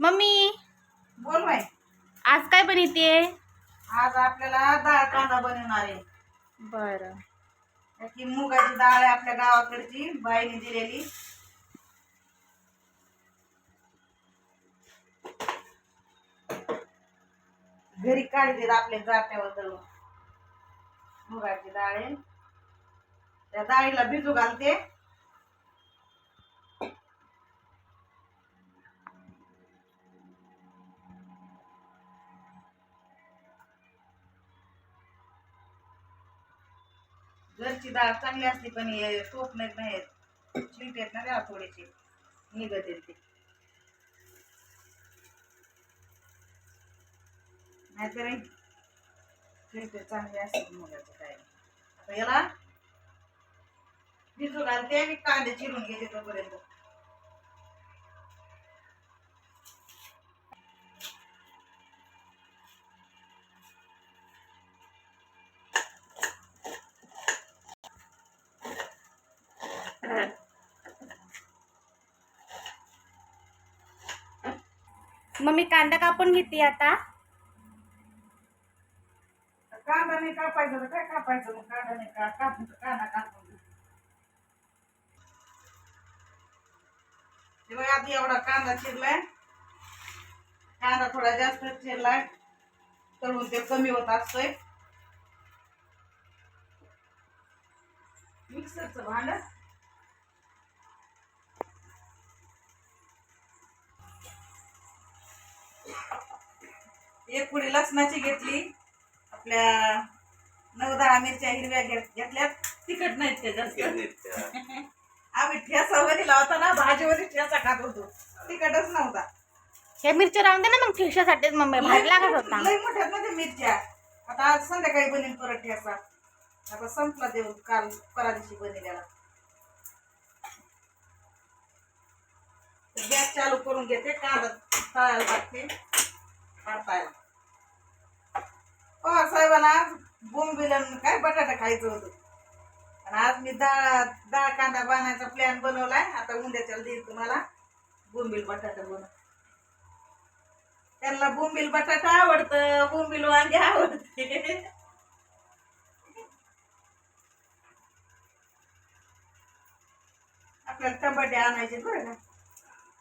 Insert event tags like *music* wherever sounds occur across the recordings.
Mummy बोल बाई. आज काय बनवते आज आपल्याला डाळ कांदा बनवणार आहे. बर. त्याची मुगाची डाळ आहे आपल्या गावाकडची बाईने दिलेली. घरी काढते आपल्या जात्यावर दळून. मुगाची डाळ आहे. त्या डाळीला भिजू घालते. घरची डाळ चांगली असली पण हे टोप नाहीत नाही. चिंट येत ना त्याला थोडीशी निघत येते नाहीतर चिलटे चांगली असते मुलाचं काय. आता याला भिजू घालते मी कांदे चिरून घेते तोपर्यंत. मग मी कांदा कापून घेते आता. कांदा नाही कापायचं काय कापायचं मग? कांदा नाही का? कापून कांदा कापून आधी एवढा कांदा चिरलाय. कांदा थोडा जास्त चिरलाय. तळून ते कमी होत असतोय. मिक्सरचं भांड. एक पुडी लसणाची घेतली. आपल्या नऊ दहा मिरच्या हिरव्या घेत- घेतल्यात. तिखट नाहीत ते जास्त. *laughs* आम्ही ठेसा वरी लावता ना भाजीवरी ठेसा खात होतो. तिखटच नव्हता. ह्या मिरच्या राहून दे ना मग ठेशासाठीच मम्मी भारी लागत होता. लई मोठ्यात मध्ये मिरच्या. आता आज संध्याकाळी बनेल परत ठेसा आता संपला देऊ काल परा दिवशी बनेल्याला. गॅस चालू करून घेते कांदा तळायला टाकते. परतायला हो साहेबांना बोंबिलन काय बटाटा खायचं होतं. आणि आज मी डाळ डाळ कांदा बांधायचा प्लॅन बनवलाय. आता उद्याच्याला देईल तुम्हाला. बोंबील बटाटा बनव त्यांना बोंबील बटाटा आवडतं. बोंबील वांगे आवडते. आपल्याला टमाटे आणायचे बरं का.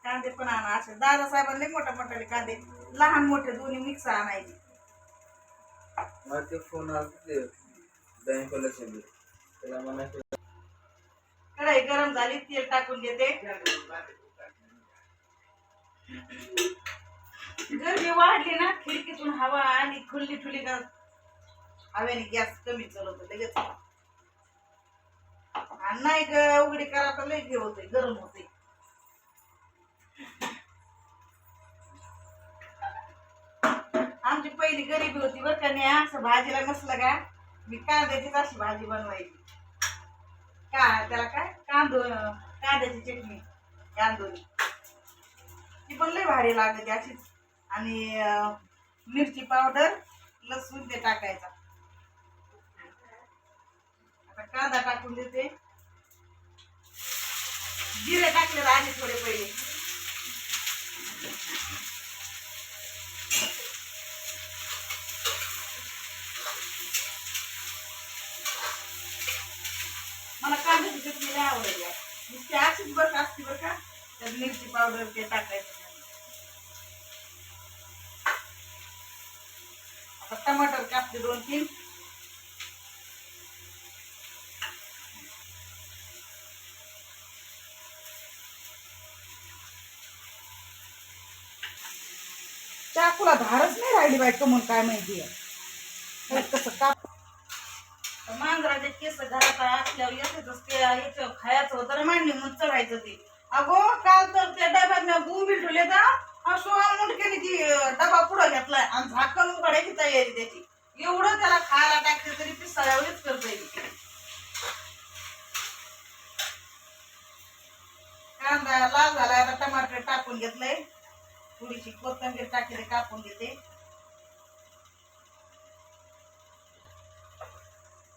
कांदे पण आणा असे. दादासाहेबांनी मोठ्या मोठ्याले कांदे. लहान मोठे दोन्ही मिक्स आणायचे. मला ते फोन आले त्याला कढाई गरम झाली तेल टाकून घेते गरमी वाढली ना खिडकीतून हवा आणि खुल्ली ठुली का हवेने गॅस कमी चालवतो लगेच. आणि नाही ग उघडी करा तर हे होते गरम होते आमची पहिली गरिबी होती बरं का नाही असं भाजीला नसलं का मी कांद्याचीच अशी भाजी बनवायची. का त्याला काय? कांदो कांद्याची चटणी कांदोली ती पण लई भारी लागते अशीच. आणि मिरची पावडर लसूण ते टाकायचा. आता कांदा टाकून देते. जिरे टाकले आधी थोडे पहिले मला कांद्याची चटणी लई आवडली आहे. नुसती अशीच बरं का असती बरं का तर मिरची पावडर ते टाकायचं. आता टमाटर कापते दोन तीन. चाकूला धारच नाही राहिली बायको म्हणून काय माहिती आहे. कसं काप मांजराचे केस घरात असल्यावर येतेच ते याच्यावर खायचं होतं ना मांडणी म्हणून चढायचं ते. अगो काल तर त्या डब्यात मी बोंबील ठेवले तर असो मुंडक्याने ती डबा पुढं घेतलाय. आणि झाकण उघडायची तयारी त्याची. एवढं त्याला खायला टाकते तरी ती करत करता कांदा लाल झाला आता टमाटर टाकून घेतलंय. थोडीशी कोथिंबीर टाकली कापून घेते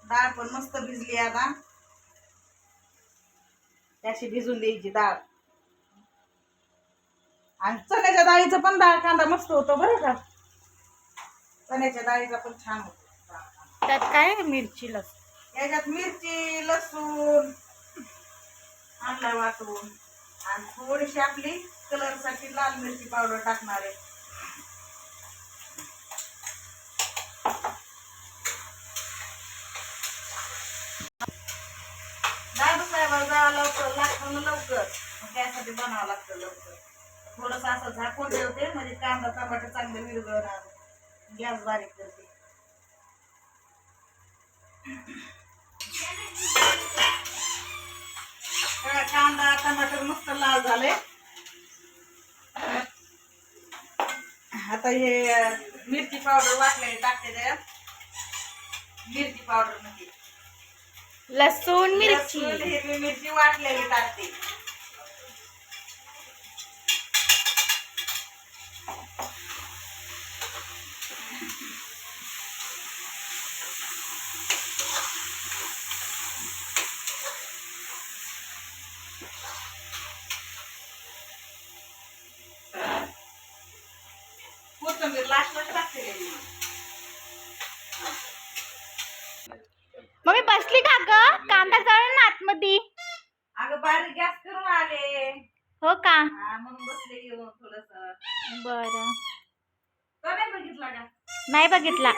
डाळ पण मस्त भिजली आता. त्याची भिजून द्यायची डाळ. आणि चण्याच्या डाळीचं पण डाळ कांदा मस्त होतो बरं का. चण्याच्या डाळीचा पण छान होतो. त्यात काय मिरची लस याच्यात मिरची लसूण आणला वाटून. आणि थोडीशी आपली कलरसाठी लाल मिरची पावडर टाकणार आहे. दादू जावं लवकर लागतं ना लवकर. त्यासाठी बनावं लागतं लवकर. थोडस असं झाकून ठेवते म्हणजे कांदा टमाटर चांगलं विरघळणार. गॅस बारीक करते. कांदा टमाटर मस्त लाल झाले. आता हे मिरची पावडर वाटलेली टाकते त्याच्यात मिरची पावडरमध्ये. लसूण मिरची. लसूण, हिरवी मिरची वाटलेली टाकते. कोथिंबीर लास्टलाच टाकते मी. मम्मी बसली का ग कांदा जळ ना आतमध्ये अगं बारीक गॅस करून आले हो का हा, म्हणून बसले येऊन थोडस बरं. नाही बघितला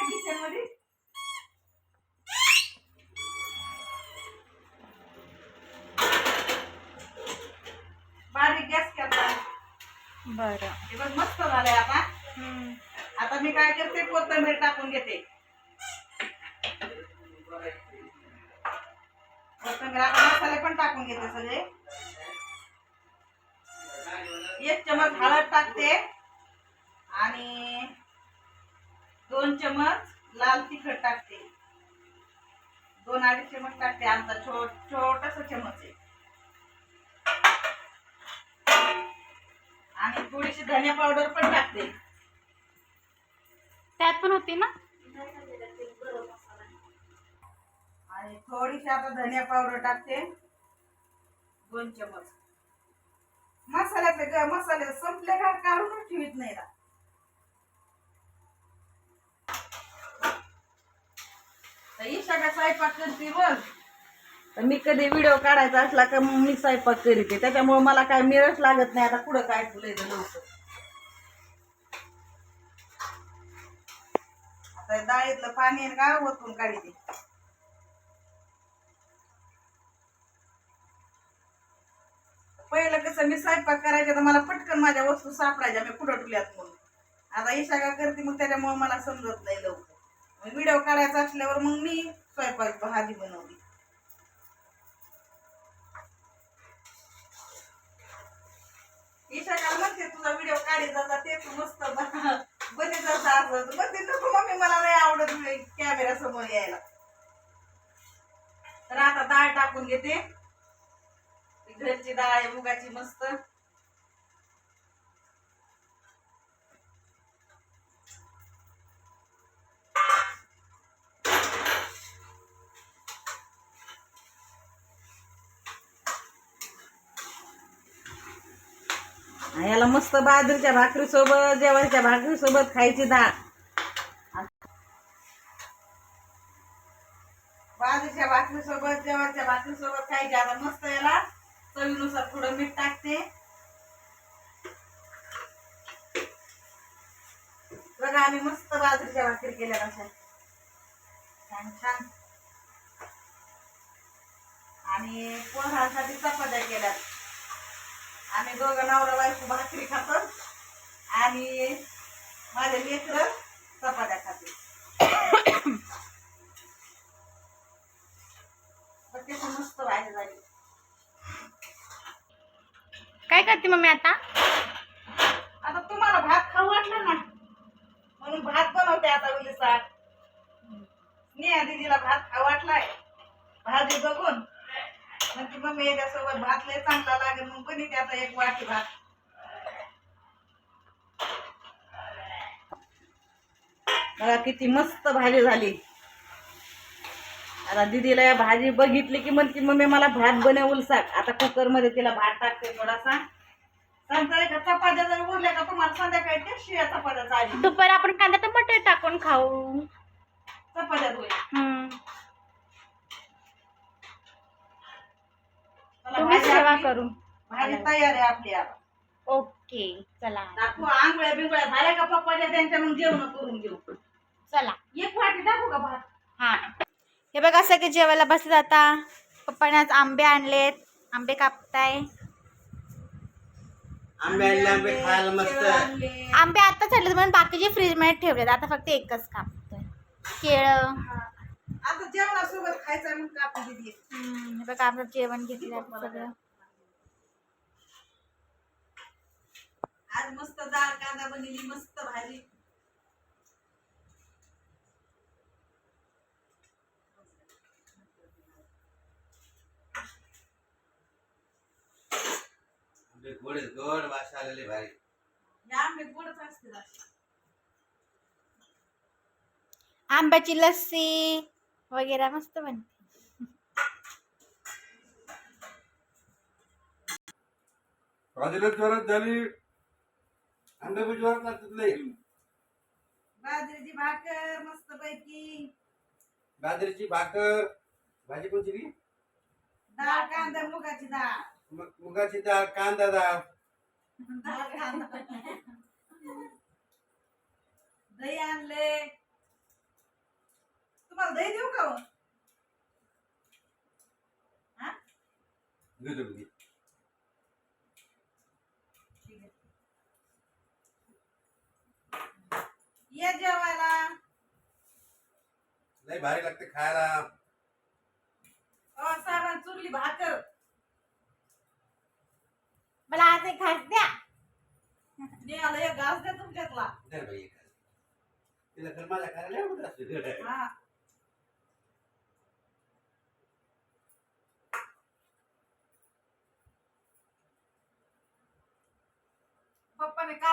बरं. मस्त झालंय आता. आता मी काय करते कोथिंबीर टाकून घेते. कोथिंबीर आता मसाले पण टाकून घेते सगळे. एक चमच हळद टाकते. आणि दोन चमच लाल तिखट टाकते. दोन अडीच चमच टाकते आमचा छोट छोटस चमच आहे. आणि थोडीशी धनिया पावडर पण टाकते. त्यात पण होती ना? आणि थोडीशी आता धनिया पावडर टाकते. दोन चमच. मसाल्याचे मसाले संपले का? काढूनच ठेवीत नाही ना तर स्वयंपाक करते तर मी कधी व्हिडिओ काढायचा असला का मग मी स्वयंपाक करीते. त्याच्यामुळे मला काय मिळच लागत नाही. आता पुढं काय फुलायचं लवकर आता डाळीतलं पाणी आहे का ओतून काढते. पहिलं कसं मी स्वयंपाक करायचा तर मला पटकन माझ्या वस्तू सापडायच्या. मी पुढं ठेवल्यात म्हणून. आता सगळं करते मग त्याच्यामुळे मला समजत नाही लवकर. व्हिडिओ काढायचा असल्यावर मग मी स्वयंपाक भाजी बनवली ईशा म्हणते तुझा व्हिडिओ काढीत जाता ते तू मस्त बने जाता असं मग ते नको मम्मी मला नाही आवडत कॅमेरा समोर यायला. तर आता डाळ टाकून घेते. घरची डाळ आहे मुगाची मस्त. मस्त बाजरीच्या भाकरी सोबत भाकरीसोबत भाकरी सोबत खायची डाळ बाजरीच्या भाकरी सोबत भाकरीसोबत भाकरी सोबत खायची. आता मस्त याला चवीनुसार थोडं मीठ टाकते. बघा आम्ही मस्त बाजरीच्या भाकरी केल्या अशा. छान छान. आणि पोरांसाठी चपात्या केल्या आम्ही दोघं नवरा बायको भाकरी खातो. आणि माझे लेकर चपात्या खाते *coughs* मस्त भाजी झाली काय करते मम्मी आता? आता तुम्हाला भात खाऊ वाटला ना? म्हणून भात बनवते आता उलिसा नेहा दिदीला भात खाऊ वाटलाय. भाजी बघून. म्हणते मम्मी याच्यासोबत भात लय चांगला लागेल मग बनिते आता एक वाटी भात. बघा किती मस्त भाजी झाली. आता दीदीला या भाजी बघितली की म्हणते मम्मी मला भात बनवून सांग. आता कुकरमध्ये तिला भात टाकते थोडासा. चपात्या जर उरल्या का तुम्हाला संध्याकाळी त्या शिळ्या चपात्या दुपारी आपण कांदा टमाटर टाकून खाऊ. चपात्या होईल. तुम्ही सेवा करू भाजी तयार आहे आपली आता. ओके चला. टाकू आंघोळ्या बिंगोळ्या झाल्या का पप्पाच्या त्यांच्या मग जेवण करून घेऊ. चला. एक वाटी टाकू का भात? हा. हे बघ असं की जेवायला बसले आता. पप्पाने आज आंबे आणलेत. आंबे कापताय. आंबे आणले आंबे खायला मस्त. आंबे आता चालले म्हणून बाकीचे फ्रीजमध्ये ठेवलेत. आता फक्त एकच कापतोय. केळं. आता जेवणासोबत खायचं मग कापू दिली हम्म, हे बघा आपलं जेवण घेतलं आता सगळं. आज मस्त डाळ कांदा बनवली मस्त भाजी. आंबे गोड आहेत, गोड वास आलेले भारी. या आंबे गोडच असे. आंब्याची लस्सी. वगैरे मस्त बनते. जोरात झाली. लागतात लय बाजरीची भाकर मस्त पैकी बाजरीची भाकर. भाजी कोणती ती? डाळ कांदा मुगाची डाळ मग मुगाची डाळ कांदा डाळ डाळ कांदा दही आणले तुम्हाला दही देऊ का हो? हा? घेतो मी. ठीक आहे. ये जेवायला लय भारी लागते खायला. साहेबांनी चुरली भाकर. मला आज एक घास द्या. एक घास द्या तुमच्यातला. दे बाई एक. तिला तर माझ्या खायला लय आवडत असते हा. पप्पाने का